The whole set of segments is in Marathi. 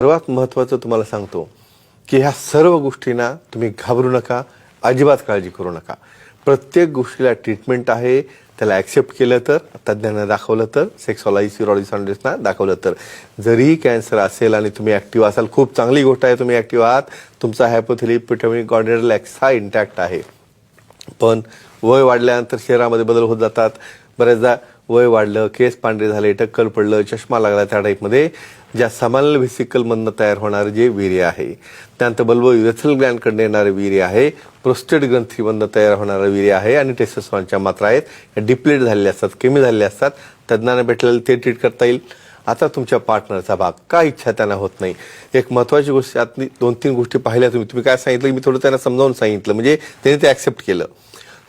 सर्वात महत्त्वाचं तुम्हाला सांगतो की ह्या सर्व गोष्टींना तुम्ही घाबरू नका अजिबात काळजी करू नका. प्रत्येक गोष्टीला ट्रीटमेंट आहे त्याला ॲक्सेप्ट केलं तर तज्ज्ञांना दाखवलं तर सेक्सॉलॉजी सिरॉलॉजिस्टांना दाखवलं तर. जरी कॅन्सर असेल आणि तुम्ही ॲक्टिव्ह असाल खूप चांगली गोष्ट आहे तुम्ही ॲक्टिव्ह आहात तुमचा हॅपोथिलिप पिटमिक गॉर्डेरल हा इंटॅक्ट आहे. पण वय वाढल्यानंतर शरीरामध्ये बदल होत जातात. बऱ्याचदा वय वाढलं केस पांढरे झाले टक्कल पडलं चष्मा लागला त्या टाईपमध्ये ज्या समानल व्हेसिकलमधनं तयार होणारं जे वीर्य आहे. त्यानंतर बल्ब युरेथल ग्लँडकडनं येणारं वीर्य आहे प्रोस्टेट ग्रंथीमधनं तयार होणारं वीर्य आहे आणि टेस्टोस्टेरॉनच्या मात्रा आहेत. डिप्लेट झालेल्या असतात कमी झालेल्या असतात. तज्ज्ञांना भेटलेलं ते ट्रीट करता येईल. आता तुमच्या पार्टनरचा भाग. काय इच्छा त्यांना होत नाही. एक महत्वाची गोष्ट आत दोन तीन गोष्टी पाहिल्या तुम्ही. तुम्ही काय सांगितलं मी थोडं त्यांना समजावून सांगितलं. म्हणजे त्यांनी ते ॲक्सेप्ट केलं.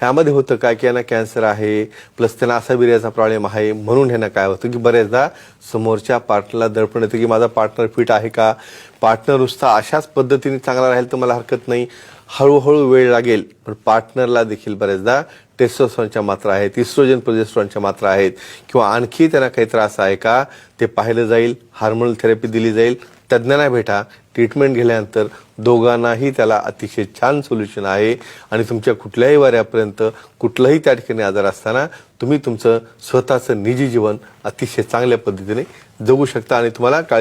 ह्यामध्ये होतं काय की यांना कॅन्सर आहे प्लस त्यांना असा बिर्याचा प्रॉब्लेम आहे म्हणून ह्यांना काय होतं की बऱ्याचदा समोरच्या पार्टनरला दडपण येतं की माझा पार्टनर फिट आहे का? पार्टनर नुसता अशाच पद्धतीने चांगला राहील तर मला हरकत नाही. हळूहळू वेळ लागेल पण पार्टनरला देखील बऱ्याचदा टेस्टोस्ट्रॉनच्या मात्रा आहेत इस्ट्रोजन प्रोजेस्ट्रॉनच्या मात्रा आहेत. किंवा आणखी त्यांना काही त्रास आहे का? ते पाहिलं जाईल हार्मोनल थेरपी दिली जाईल तज्ज्ञांना भेटा. ट्रीटमेंट घेल्यानंतर दोघांनाही त्याला अतिशय छान सोल्युशन आहे. आणि तुमच्या कुठल्याही वाऱ्यापर्यंत कुठलाही त्या ठिकाणी आजार असताना तुम्ही तुमचं स्वतःचं निजी जीवन अतिशय चांगल्या पद्धतीने जगू शकता आणि तुम्हाला काळजी